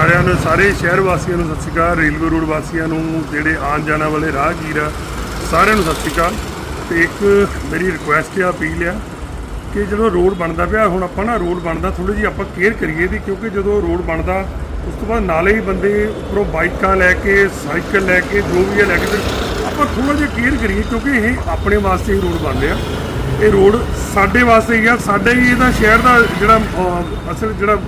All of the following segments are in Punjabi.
ਸਾਰਿਆਂ ਨੂੰ, ਸਾਰੇ ਸ਼ਹਿਰ ਵਾਸੀਆਂ ਨੂੰ ਸਤਿ ਸ਼੍ਰੀ ਅਕਾਲ। ਰੇਲਵੇ ਰੋਡ ਵਾਸੀਆਂ ਨੂੰ, ਜਿਹੜੇ ਆਉਣ ਜਾਣ ਵਾਲੇ ਰਾਹਗੀਰ ਆ, ਸਾਰਿਆਂ ਨੂੰ ਸਤਿ ਸ਼੍ਰੀ ਅਕਾਲ। ਤੇ ਇੱਕ ਮੇਰੀ ਰਿਕੁਐਸਟ ਆ, ਅਪੀਲ ਆ ਕਿ ਜਦੋਂ ਰੋਡ ਬਣਦਾ ਪਿਆ, ਹੁਣ ਆਪਾਂ ਨਾ ਰੋਡ ਬਣਦਾ ਥੋੜੀ ਜਿਹੀ ਆਪਾਂ ਕੇਅਰ ਕਰੀਏ ਦੀ ਕਿਉਂਕਿ ਜਦੋਂ ਰੋਡ ਬਣਦਾ, ਉਸ ਤੋਂ ਬਾਅਦ ਨਾਲੇ ਹੀ ਬੰਦੇ ਉੱਪਰੋਂ ਬਾਈਕਾਂ ਲੈ ਕੇ, ਸਾਈਕਲ ਲੈ ਕੇ, ਜੋ ਵੀ ਹੈ ਲੈ ਕੇ ਆਪਾਂ ਥੋੜਾ ਜਿਹਾ ਕੇਅਰ ਕਰੀਏ, ਕਿਉਂਕਿ ਇਹ ਆਪਣੇ ਵਾਸਤੇ ਹੀ ਰੋਡ ਬਣ ਰਿਹਾ। ਇਹ ਰੋਡ ਸਾਡੇ ਵਾਸਤੇ ਹੀ ਆ, ਸਾਡੇ ਹੀ ਇਹਦਾ ਸ਼ਹਿਰ ਦਾ ਜਿਹੜਾ ਅਸਲ ਜਿਹੜਾ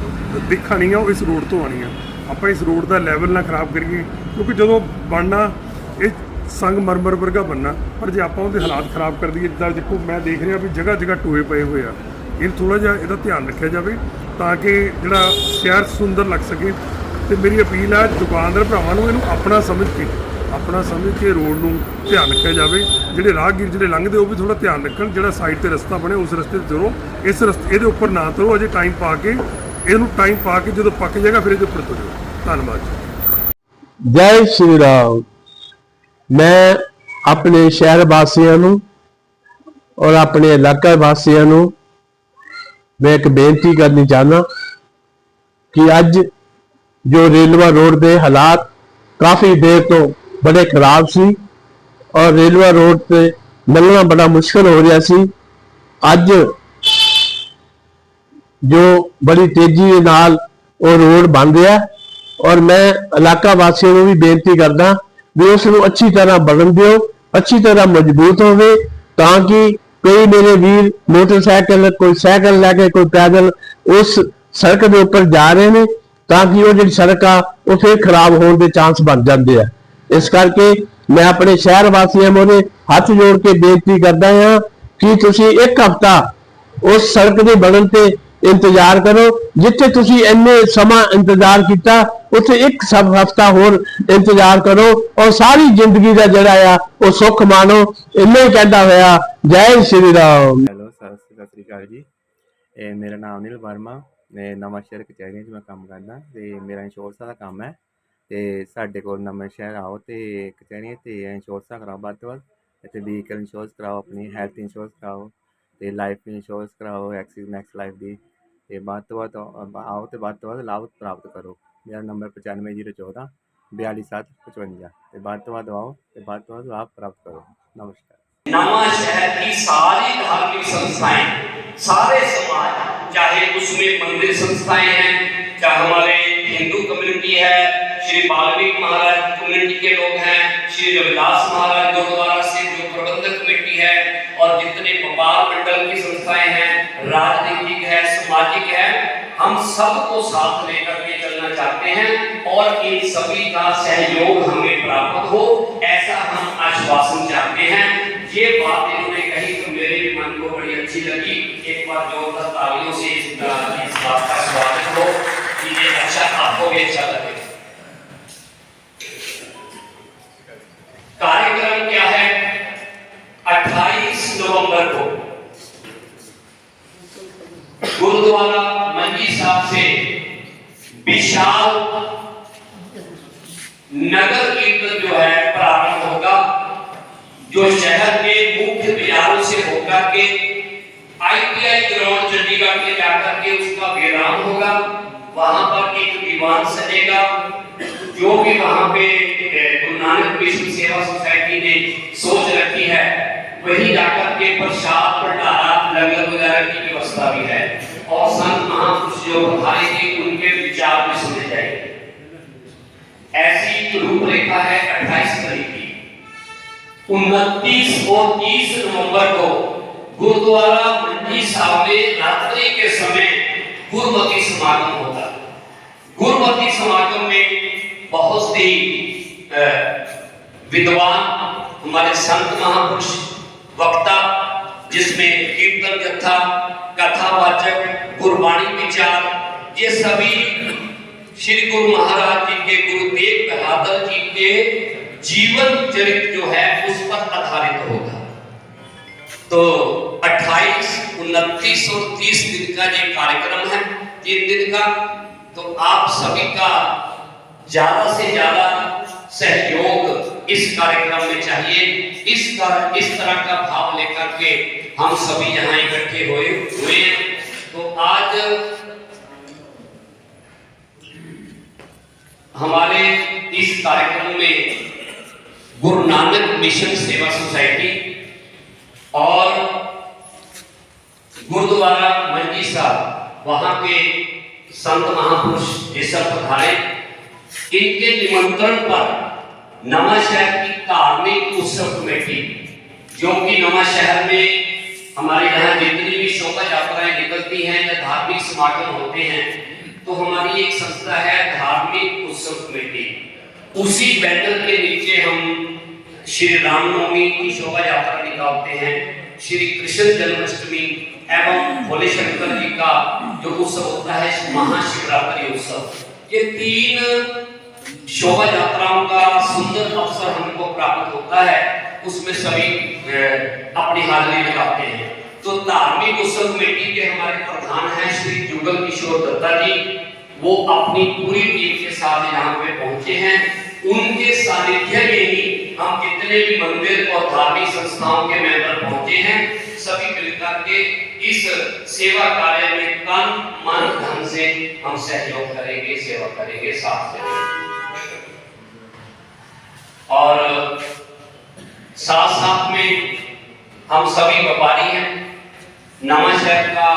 ਦਿੱਖ ਆਉਣੀ ਆ, ਉਹ ਇਸ ਰੋਡ ਤੋਂ ਆਉਣੀ ਆ। ਆਪਾਂ ਇਸ ਰੋਡ ਦਾ ਲੈਵਲ ਨਾ ਖਰਾਬ ਕਰੀਏ, ਕਿਉਂਕਿ ਜਦੋਂ ਬਣਨਾ, ਇਹ ਸੰਗ ਮਰਮਰ ਵਰਗਾ ਬਣਨਾ, ਪਰ ਜੇ ਆਪਾਂ ਉਹਦੇ ਹਾਲਾਤ ਖਰਾਬ ਕਰ ਦਈਏ, ਜਿੱਦਾਂ ਦੇਖੋ, ਮੈਂ ਦੇਖ ਰਿਹਾ ਵੀ ਜਗ੍ਹਾ ਜਗ੍ਹਾ ਟੋਏ ਪਏ ਹੋਏ ਆ। ਇਹ ਥੋੜਾ ਜਿਹਾ ਇਹਦਾ ਧਿਆਨ ਰੱਖਿਆ ਜਾਵੇ, ਤਾਂ ਕਿ ਜਿਹੜਾ ਸ਼ਹਿਰ ਸੁੰਦਰ ਲੱਗ ਸਕੇ। ਤੇ ਮੇਰੀ ਅਪੀਲ ਹੈ ਦੁਕਾਨਦਾਰ ਭਰਾਵਾਂ ਨੂੰ ਇਹਨੂੰ ਆਪਣਾ ਸਮਝ ਕੇ, ਆਪਣਾ ਸਮਝ ਕੇ ਰੋਡ ਨੂੰ ਧਿਆਨ ਰੱਖਿਆ ਜਾਵੇ। ਜਿਹੜੇ ਰਾਹਗੀਰ ਜਿਹੜੇ ਲੰਘਦੇ, ਉਹ ਵੀ ਥੋੜਾ ਧਿਆਨ ਰੱਖਣ, ਜਿਹੜਾ ਸਾਈਡ ਤੇ ਰਸਤਾ ਬਣੇ ਉਸ ਰਸਤੇ ਤੇ ਤੁਰੋ। ਇਸ ਰਸਤੇ, ਇਹਦੇ ਉੱਪਰ ਨਾ ਤੁਰੋ, ਅਜੇ ਟਾਈਮ ਪਾ ਕੇ ਇਹਨੂੰ ਟਾਈਮ ਪਾ ਕੇ ਜਦੋਂ ਪੱਕ ਜਾਏਗਾ, ਫਿਰ ਇਹਦੇ ਉੱਪਰ ਤੁਰਿਓ ਧੰਨਵਾਦ ਜੀ। ਜੈ ਸ਼੍ਰੀ ਰਾਮ। ਮੈਂ ਆਪਣੇ ਸ਼ਹਿਰ ਵਾਸੀਆਂ ਨੂੰ ਔਰ ਆਪਣੇ ਇਲਾਕਾ ਵਾਸੀਆਂ ਨੂੰ ਮੈਂ ਇੱਕ ਬੇਨਤੀ ਕਰਨੀ ਚਾਹਨਾ ਕਿ ਅੱਜ ਜੋ ਰੇਲਵਾ ਰੋਡ ਦੇ ਹਾਲਾਤ ਕਾਫੀ ਦੇਰ ਤੋਂ ਬੜੇ ਖਰਾਬ ਸੀ ਔਰ ਰੇਲਵਾ ਰੋਡ ਤੇ ਲੰਘਣਾ ਬੜਾ ਮੁਸ਼ਕਲ ਹੋ ਰਿਹਾ ਸੀ, ਅੱਜ ਜੋ ਬੜੀ ਤੇਜ਼ੀ ਦੇ ਨਾਲ ਉਹ ਰੋਡ ਬਣ ਰਿਹਾ ਔਰ ਮੈਂ ਇਲਾਕਾ ਵਾਸੀਆਂ ਨੂੰ ਵੀ ਬੇਨਤੀ ਕਰਦਾ ਵੀ ਉਸ ਨੂੰ ਅੱਛੀ ਤਰ੍ਹਾਂ ਬਣਨ ਦਿਓ, ਅੱਛੀ ਤਰ੍ਹਾਂ ਮਜ਼ਬੂਤ ਹੋਵੇ ਤਾਂ ਕਿ ਕਈ ਮੇਰੇ ਵੀਰ ਮੋਟਰਸਾਈਕਲ, ਕੋਈ ਸਾਈਕਲ ਲੈ ਕੇ, ਕੋਈ ਪੈਦਲ ਉਸ ਸੜਕ ਦੇ ਉੱਪਰ ਜਾ ਰਹੇ ਨੇ ਤਾਂ ਕਿ ਉਹ ਜਿਹੜੀ ਸੜਕ ਆ, ਉਹ ਫਿਰ ਖਰਾਬ ਹੋਣ ਦੇ ਚਾਂਸ ਬਣ ਜਾਂਦੇ ਆ। ਇਸ ਕਰਕੇ ਮੈਂ ਆਪਣੇ ਸ਼ਹਿਰ ਵਾਸੀਆਂ ਮੋਰੇ ਹੱਥ ਜੋੜ ਕੇ ਬੇਨਤੀ ਕਰਦਾ ਹਾਂ ਕਿ ਤੁਸੀਂ ਇੱਕ ਹਫ਼ਤਾ ਉਸ ਸੜਕ ਦੇ ਬਣਨ ਤੇ ਇੰਤਜ਼ਾਰ ਕਰੋ, ਜਿੱਥੇ ਤੁਸੀਂ ਇੰਨੇ ਸਮਾਂ ਇੰਤਜ਼ਾਰ ਕੀਤਾ, ਉੱਥੇ ਇੱਕ ਸਭ ਹਫਤਾ ਹੋਰ ਇੰਤਜ਼ਾਰ ਕਰੋ ਔਰ ਸਾਰੀ ਜ਼ਿੰਦਗੀ ਦਾ ਜਿਹੜਾ ਆ, ਉਹ ਸੁੱਖ ਮਾਣੋ। ਇੰਨੇ ਕਹਿੰਦਾ ਹੋਇਆ, ਜੈ ਸ਼੍ਰੀ ਰਾਮ। ਹੈਲੋ, ਸਤਿ ਸ੍ਰੀ ਅਕਾਲ ਜੀ। ਇਹ ਮੇਰਾ ਨਾਮ ਅਨਿਲ ਵਰਮਾ ਮੈਂ ਨਵਾਂ ਸ਼ਹਿਰ ਕਚਹਿਰੀਆਂ 'ਚ ਮੈਂ ਕੰਮ ਕਰਦਾ, ਤੇ ਮੇਰਾ ਇੰਸ਼ੋਰੈਂਸ ਦਾ ਕੰਮ ਹੈ, ਤੇ ਸਾਡੇ ਕੋਲ ਨਵੇਂ ਸ਼ਹਿਰ ਆਓ ਤੇ ਕਚਹਿਰੀਆਂ ਤੇ ਇੰਸ਼ੋਰੈਂਸ ਕਰਾਓ ਵੱਧ ਤੋਂ ਵੱਧ, ਇੱਥੇ ਵਹੀਕਲ ਇੰਸ਼ੋਰੈਂਸ ਕਰਾਓ, ਆਪਣੀ ਹੈਲਥ ਇੰਸ਼ੋਰੈਂਸ ਕਰਾਓ, ਤੇ ਲਾਈਫ ਇੰਸ਼ੋਰੈਂਸ ਕਰਾਓ ਐਕਸਿਸ ਮੈਕਸ ਲਾਈਫ ਦੀ। ये बात हुआ तो आओ तो बात हुआ तो लाभ तो प्राप्त करो। मेरा नंबर पचानवे ज़ीरो चौदह, बयालीस सात पचवंजा। ये बात तो आओ बात तो लाभ प्राप्त करो। नमस्कार। नवा शहर की सारी धार्मिक संस्थाएँ, सारे समाज, चाहे उसमें मंदिर संस्थाएँ हैं, चाहे हमारे हिंदू कम्युनिटी है श्री वाल्मीकि महाराज कम्युनिटी के लोग हैं, श्री रविदास महाराज गुरुद्वारा से जो प्रबंधक कमेटी है, और जितने व्यापार मंडल की संस्थाएँ हैं, राजनीतिक है, सामाजिक है, हम सबको साथ लेकर के चलना चाहते हैं, और इन सभी का सहयोग हमें प्राप्त हो, ऐसा हम आश्वासन चाहते हैं। ये बात इन्होंने कही तो मेरे भी मन को बड़ी अच्छी लगी। एक बार जोरदार तालियों से इस बात का स्वागत हो। कि ये अच्छा आपको भी अच्छा लगे कार्यक्रम क्या है 28 नवंबर को गुरुद्वारा मंजी साहब से विशाल नगर कीर्तन जो है, प्रारंभ होगा, जो शहर के मुख्य बाजारों से होकर के आईटीआई ग्राउंड चंडीगढ़ में जाकर के उसका विराम होगा। वहाँ पर एक दीवान सजेगा जो भी वहाँ पे गुरु नानक मिशन सेवा सोसाइटी ने सोच रखी है, वही जाकर के व्यवस्था भी है और संत महापुरुष जो पधारेंगे उनके विचार भी सुने जाएँगे। ऐसी रूपरेखा है 28 तारीख की। उनतीस और तीस नवंबर को गुरुद्वारा मंजी साहब में रात्रि के समय गुरुमति समागम होता। गुरुमति समागम में बहुत ही विद्वान, हमारे संत महापुरुष, वक्ता जिसमें कीर्तन कथा कथावाचक गुरबाणी विचार ये सभी श्री गुरु महाराज जी के गुरु तेग बहादुर जी के जीवन चरित्र जो है उस पर आधारित होगा। तो 28, 29 और 30 दिन का ये कार्यक्रम है तीन दिन का। तो आप सभी का ज़्यादा से ज़्यादा सहयोग इस कार्यक्रम में चाहिए। इस कर, इस तरह का भाव लेकर के हम सभी यहाँ इकट्ठे हुए हुए तो आज हमारे इस कार्यक्रम में गुरु नानक मिशन सेवा सोसाइटी और गुरुद्वारा मंजी साहब वहाँ के संत महापुरुष ये सब पधारे। इनके निमंत्रण पर नवा शहर की धार्मिक उत्सव कमेटी, जो कि नवा शहर में हमारे यहाँ जितनी भी शोभा यात्राएँ निकलती हैं या धार्मिक समागम होते हैं तो हमारी एक संस्था है धार्मिक उत्सव कमेटी। उसी बैनर के नीचे हम श्री रामनवमी की शोभा यात्रा निकालते हैं, श्री कृष्ण जन्माष्टमी एवं भोले शंकर जी का जो उत्सव होता है, महाशिवरात्रि उत्सव। ये तीन शोभा यात्राओं का सुंदर अवसर हमको प्राप्त होता है, उसमें सभी अपनी हाजिरी लगाते हैं। तो धार्मिक उत्सव कमेटी के हमारे प्रधान हैं, श्री जुगल किशोर दत्ता जी। वो अपनी पूरी टीम के साथ यहाँ पे पहुँचे हैं। उनके सानिध्य में ही हम जितने भी मंदिर और धार्मिक संस्थाओं के मेंबर पहुँचे हैं। सभी मिलकर के इस सेवा कार्य में तन मन धन से हम सहयोग करेंगे, सेवा करेंगे, साथ देंगे और साथ साथ में हम सभी व्यापारी हैं। नवा शहर का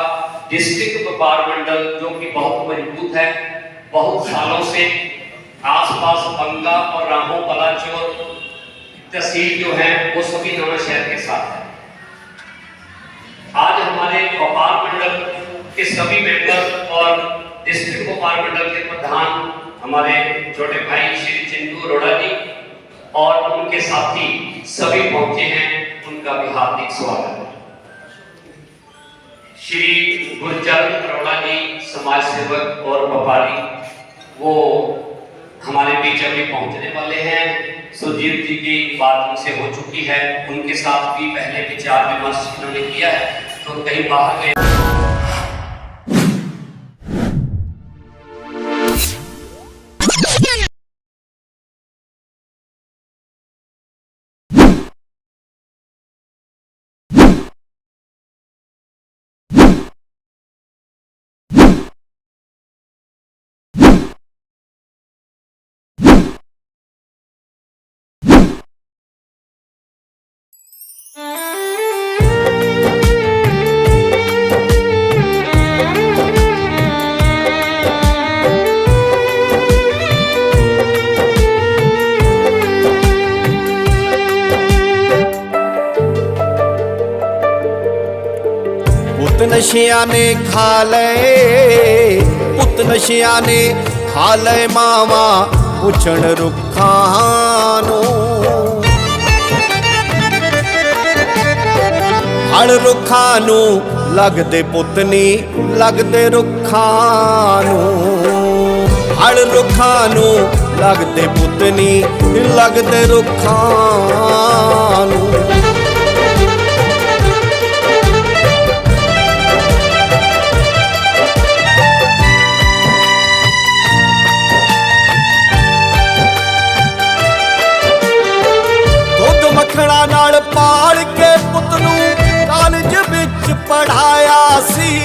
डिस्ट्रिक्ट व्यापार मंडल, जो कि बहुत मज़बूत है, बहुत सालों से आसपास बंगा और रामो पलाचोर तहसील जो है, वो सभी नवा शहर के साथ है। आज हमारे व्यापार मंडल के सभी मेंबर और डिस्ट्रिक्ट व्यापार मंडल के प्रधान हमारे छोटे भाई श्री और उनके साथी सभी पहुँचे हैं, उनका भी हार्दिक स्वागत है। श्री गुरचरण अरोड़ा जी, समाज सेवक और व्यापारी वो हमारे बीच अभी पहुँचने वाले हैं। सुजीत जी की बात उनसे हो चुकी है। उनके साथ भी पहले विचार विमर्श इन्होंने किया है तो कहीं बाहर गए। ਨਸ਼ਿਆਂ ਨੇ ਖਾ ਲਏ, ਪੁੱਤ ਨਸ਼ਿਆਂ ਨੇ ਖਾ ਲਏ ਮਾਵਾ ਪੁੱਛਣ ਰੁੱਖਾਂ ਨੂੰ। ਹੜ ਰੁੱਖਾਂ ਨੂੰ ਲੱਗਦੇ ਪੁੱਤ ਨੀ ਲੱਗਦੇ ਰੁੱਖਾਂ ਨੂੰ। ਹੜ ਰੁੱਖਾਂ ਨੂੰ ਲੱਗਦੇ ਪੁੱਤ ਨੀ ਲੱਗਦੇ ਰੁੱਖਾਂ ਨੂੰ। ਪਾਲ ਕੇ ਪੁੱਤ ਨੂੰ ਕਾਲਜ ਵਿੱਚ ਪੜਾਇਆ ਸੀ।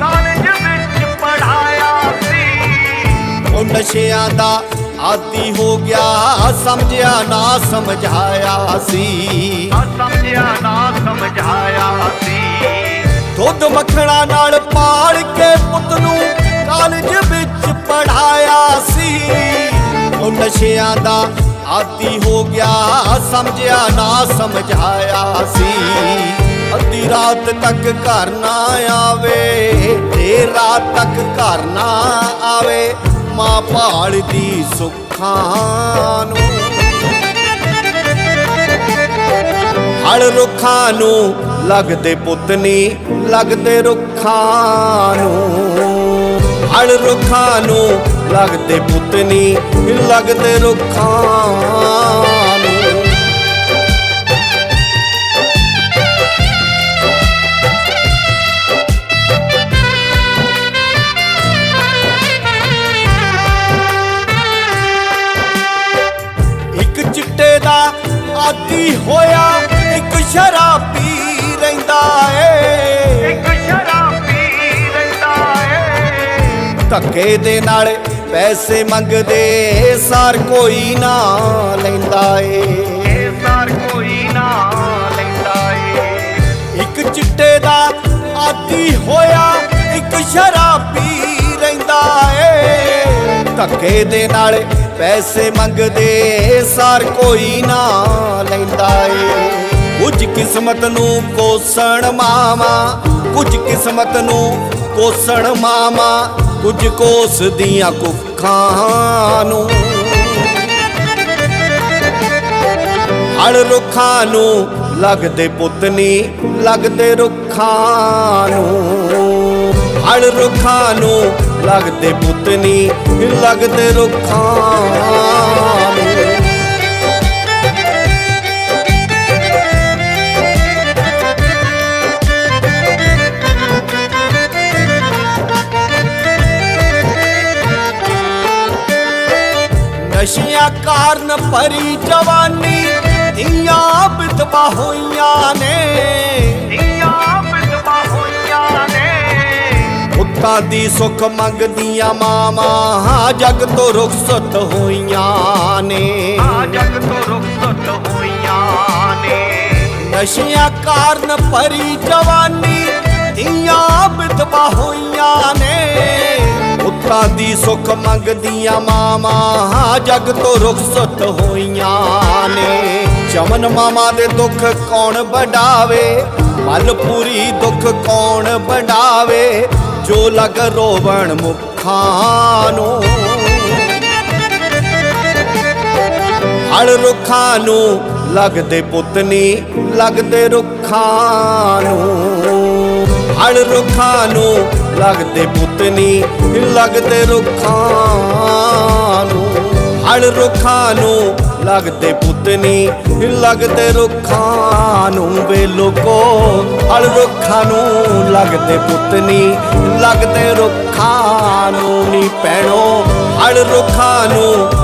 ਕਾਲਜ ਵਿੱਚ ਪੜਾਇਆ ਸੀ। ਉਹ ਨਸ਼ਿਆਂ ਦਾ ਆਦੀ ਹੋ ਗਿਆ ਸਮਝਿਆ ਨਾ ਸਮਝਾਇਆ ਸੀ। ਸਮਝਿਆ ਨਾ ਸਮਝਾਇਆ ਸੀ। ਦੁੱਧ ਮੱਖਣਾ ਨਾਲ ਪਾਲ ਕੇ ਪੁੱਤ ਨੂੰ ਕਾਲਜ ਵਿੱਚ ਪੜਾਇਆ ਸੀ। ਉਹ ਨਸ਼ਿਆਂ ਦਾ ਆਦੀ ਹੋ ਗਿਆ, ਸਮਝਿਆ ਨਾ ਸਮਝਾਇਆ ਸੀ। ਅੱਧੀ ਰਾਤ ਤੱਕ ਘਰ ਨਾ ਆਵੇ, ਦੇਰ ਰਾਤ ਤੱਕ ਘਰ ਨਾ ਆਵੇ, ਮਾਂ ਭਾਲਦੀ ਸੁੱਖਾਂ ਨੂੰ। ਹਲ ਰੁੱਖਾਂ ਨੂੰ ਲੱਗਦੇ ਪੁੱਤ ਨੀ, ਲੱਗਦੇ ਰੁੱਖਾਂ ਨੂੰ। ਹਲ ਰੁੱਖਾਂ ਨੂੰ ਲੱਗਦੇ ਪੁੱਤ ਨੀ ਲੱਗਦੇ ਰੁੱਖਾਂ ਨੂੰ। ਇੱਕ ਚਿੱਟੇ ਦਾ ਆਦੀ ਹੋਇਆ ਇੱਕ ਸ਼ਰਾਬੀ ਰਹਿੰਦਾ ਏ। ਇੱਕ ਸ਼ਰਾਬੀ ਰਹਿੰਦਾ ਏ। ਧੱਕੇ ਦੇ ਨਾਲ ਪੈਸੇ ਮੰਗਦੇ ਸਾਰ ਕੋਈ ਨਾ ਲੈਂਦਾ ਏ। ਸਾਰ ਕੋਈ ਨਾ ਲੈਂਦਾ ਏ। ਇੱਕ ਚਿੱਟੇ ਦਾ ਆਦੀ ਹੋਇਆ ਇੱਕ ਸ਼ਰਾਬੀ ਰਹਿੰਦਾ ਏ। ਧੱਕੇ ਦੇ ਨਾਲ ਪੈਸੇ ਮੰਗਦੇ ਸਾਰ ਕੋਈ ਨਾ ਲੈਂਦਾ ਏ। ਕੁਝ ਕਿਸਮਤ ਨੂੰ ਕੋਸਣ ਮਾਵਾ ਕੁਝ ਕਿਸਮਤ ਨੂੰ ਕੋਸਣ ਮਾਵਾ। ਕੁਝ ਕੋਸ ਦੀਆਂ ਕੁੱਖਾਂ ਨੂੰ। ਹਲ ਰੁੱਖਾਂ ਨੂੰ ਲੱਗਦੇ ਪੁੱਤ ਨੀ ਲੱਗਦੇ ਰੁੱਖਾਂ ਨੂੰ। ਹਲ ਰੁੱਖਾਂ ਨੂੰ ਲੱਗਦੇ ਪੁੱਤ ਨੀ ਲੱਗਦੇ ਰੁੱਖਾਂ ਨਸ਼ਿਆਂ ਕਾਰਨ ਭਰੀ ਜਵਾਨੀ ਦੀਆਂ ਬਿਦਵਾ ਹੋਈਆਂ ਨੇ। ਦੀਆਂ ਬਿਦਵਾ ਹੋਈਆਂ ਨੇ। ਪੁੱਤਾਂ ਦੀ ਸੁੱਖ ਮੰਗਦੀਆਂ ਮਾਵਾਂ ਜਗ ਤੋਂ ਰੁਖਸਤ ਹੋਈਆਂ ਨੇ। ਜਗ ਤੋਂ ਰੁਖਸਤ ਹੋਈਆਂ ਨੇ। ਨਸ਼ਿਆਂ ਕਾਰਨ ਭਰੀ ਜਵਾਨੀ ਦੀਆਂ ਬਿਦਵਾ ਹੋਈਆਂ ਨੇ। ਪੁੱਤਾਂ ਦੀ ਸੁੱਖ ਮੰਗਦੀਆਂ ਮਾਵਾਂ, ਜਗ ਤੋਂ ਰੁਖਸਤ ਹੋਈਆਂ ਨੇ। ਚਮਨ ਮਾਮਾ ਦੇ ਦੁੱਖ ਕੌਣ ਵਡਾਵੇ? ਮਲਪੂਰੀ ਦੁੱਖ ਕੌਣ ਵਡਾਵੇ? ਜੋ ਲਗ ਰੋਵਣ ਮੁਖਾਂ ਨੂੰ। ਹਲ ਰੁੱਖਾਂ ਨੂੰ ਲੱਗਦੇ ਪੁੱਤ ਨੀ, ਲੱਗਦੇ ਰੁੱਖਾਂ ਨੂੰ। ਹਲ ਰੁੱਖਾਂ ਨੂੰ ਲੱਗਦੇ ਪੁੱਤ ਨੀ, ਲੱਗਦੇ ਰੁੱਖਾਂ ਨੂੰ। ਹਲ ਰੁੱਖਾਂ ਨੂੰ ਲੱਗਦੇ ਪੁੱਤ ਨੀ, ਲੱਗਦੇ ਰੁੱਖਾਂ ਨੂੰ ਵੇ ਲੋਕੋ। ਹਲ ਰੁੱਖਾਂ ਨੂੰ ਲੱਗਦੇ ਪੁੱਤ ਨੀ, ਲੱਗਦੇ ਰੁੱਖਾਂ ਨੂੰ ਨੀ ਪੈਣੋ। ਹਲ ਰੁੱਖਾਂ ਨੂੰ